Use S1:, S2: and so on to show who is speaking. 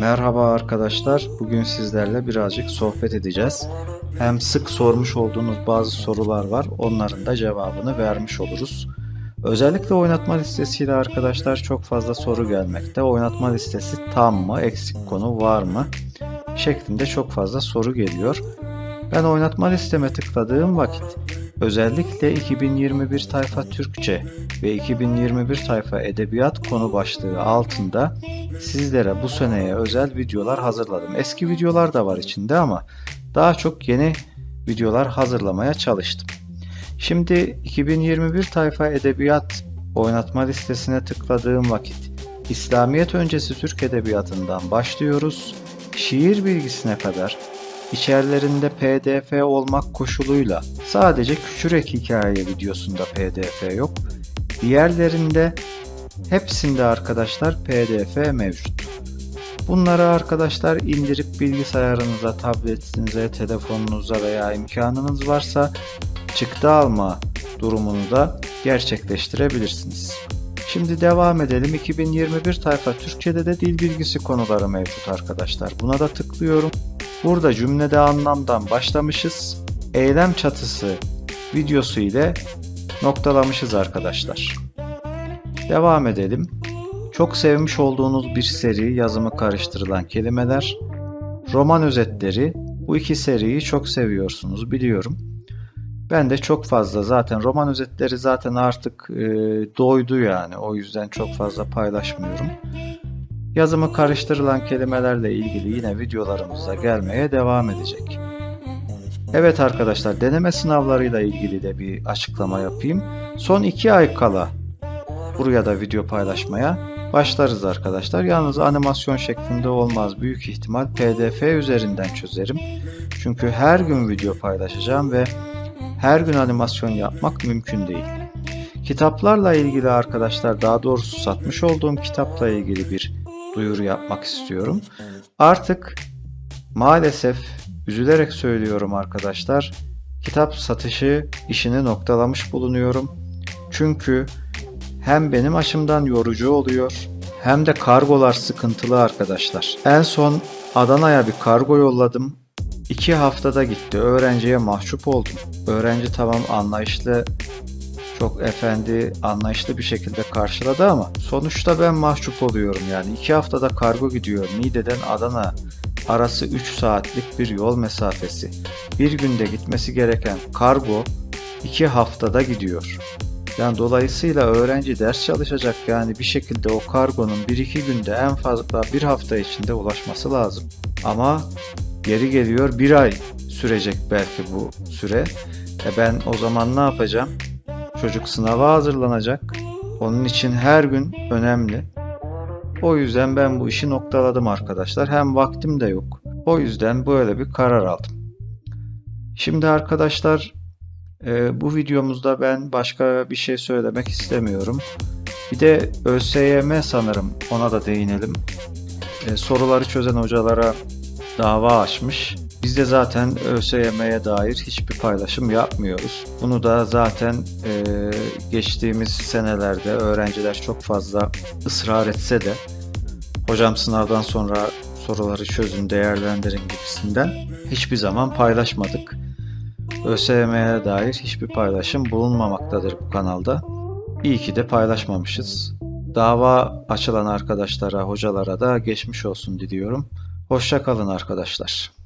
S1: Merhaba arkadaşlar. Bugün sizlerle birazcık sohbet edeceğiz. Hem sık sormuş olduğunuz bazı sorular var. Onların da cevabını vermiş oluruz. Özellikle oynatma listesiyle arkadaşlar çok fazla soru gelmekte. Oynatma listesi tam mı, eksik konu var mı? şeklinde çok fazla soru geliyor. Ben oynatma listeme tıkladığım vakit özellikle 2021 tayfa Türkçe ve 2021 tayfa edebiyat konu başlığı altında sizlere bu seneye özel videolar hazırladım. Eski videolar da var içinde ama daha çok yeni videolar hazırlamaya çalıştım. Şimdi 2021 tayfa edebiyat oynatma listesine tıkladığım vakit İslamiyet öncesi Türk edebiyatından başlıyoruz. Şiir bilgisine kadar içerilerinde pdf olmak koşuluyla sadece Küçürek hikaye videosunda pdf yok. Diğerlerinde hepsinde arkadaşlar pdf mevcut. Bunları arkadaşlar indirip bilgisayarınıza, tabletinize, telefonunuza veya imkanınız varsa çıktı alma durumunu da gerçekleştirebilirsiniz. Şimdi devam edelim. 2021 tayfa Türkçe'de de dil bilgisi konuları mevcut arkadaşlar. Buna da tıklıyorum. Burada cümlede anlamdan başlamışız. Eylem çatısı videosu ile noktalamışız arkadaşlar. Devam edelim. Çok sevmiş olduğunuz bir seri yazımı karıştırılan kelimeler, roman özetleri. Bu iki seriyi çok seviyorsunuz biliyorum. Ben de çok fazla zaten roman özetleri zaten artık e, doydu yani. O yüzden çok fazla paylaşmıyorum. Yazımı karıştırılan kelimelerle ilgili yine videolarımıza gelmeye devam edecek. Evet arkadaşlar deneme sınavlarıyla ilgili de bir açıklama yapayım. Son iki ay kala buraya da video paylaşmaya başlarız arkadaşlar. Yalnız animasyon şeklinde olmaz. Büyük ihtimal pdf üzerinden çözerim. Çünkü her gün video paylaşacağım ve her gün animasyon yapmak mümkün değil. Kitaplarla ilgili arkadaşlar daha doğrusu satmış olduğum kitapla ilgili bir duyuru yapmak istiyorum. Artık maalesef üzülerek söylüyorum arkadaşlar. Kitap satışı işini noktalamış bulunuyorum. Çünkü hem benim açımdan yorucu oluyor hem de kargolar sıkıntılı arkadaşlar. En son Adana'ya bir kargo yolladım. İki haftada gitti. Öğrenciye mahcup oldum. Öğrenci tamam anlayışlı, çok efendi, anlayışlı bir şekilde karşıladı ama sonuçta ben mahcup oluyorum yani. iki haftada kargo gidiyor. Niğde'den Adana arası 3 saatlik bir yol mesafesi. Bir günde gitmesi gereken kargo 2 haftada gidiyor. Yani dolayısıyla öğrenci ders çalışacak yani bir şekilde o kargonun 1-2 günde en fazla bir hafta içinde ulaşması lazım. Ama Geri geliyor bir ay sürecek belki bu süre. E ben o zaman ne yapacağım? Çocuk sınava hazırlanacak. Onun için her gün önemli. O yüzden ben bu işi noktaladım arkadaşlar. Hem vaktim de yok. O yüzden böyle bir karar aldım. Şimdi arkadaşlar e, bu videomuzda ben başka bir şey söylemek istemiyorum. Bir de ÖSYM sanırım ona da değinelim. E, soruları çözen hocalara dava açmış. Biz de zaten ÖSYM'ye dair hiçbir paylaşım yapmıyoruz. Bunu da zaten e, geçtiğimiz senelerde öğrenciler çok fazla ısrar etse de hocam sınavdan sonra soruları çözün, değerlendirin gibisinden hiçbir zaman paylaşmadık. ÖSYM'ye dair hiçbir paylaşım bulunmamaktadır bu kanalda. İyi ki de paylaşmamışız. Dava açılan arkadaşlara, hocalara da geçmiş olsun diliyorum. Hoşça kalın arkadaşlar.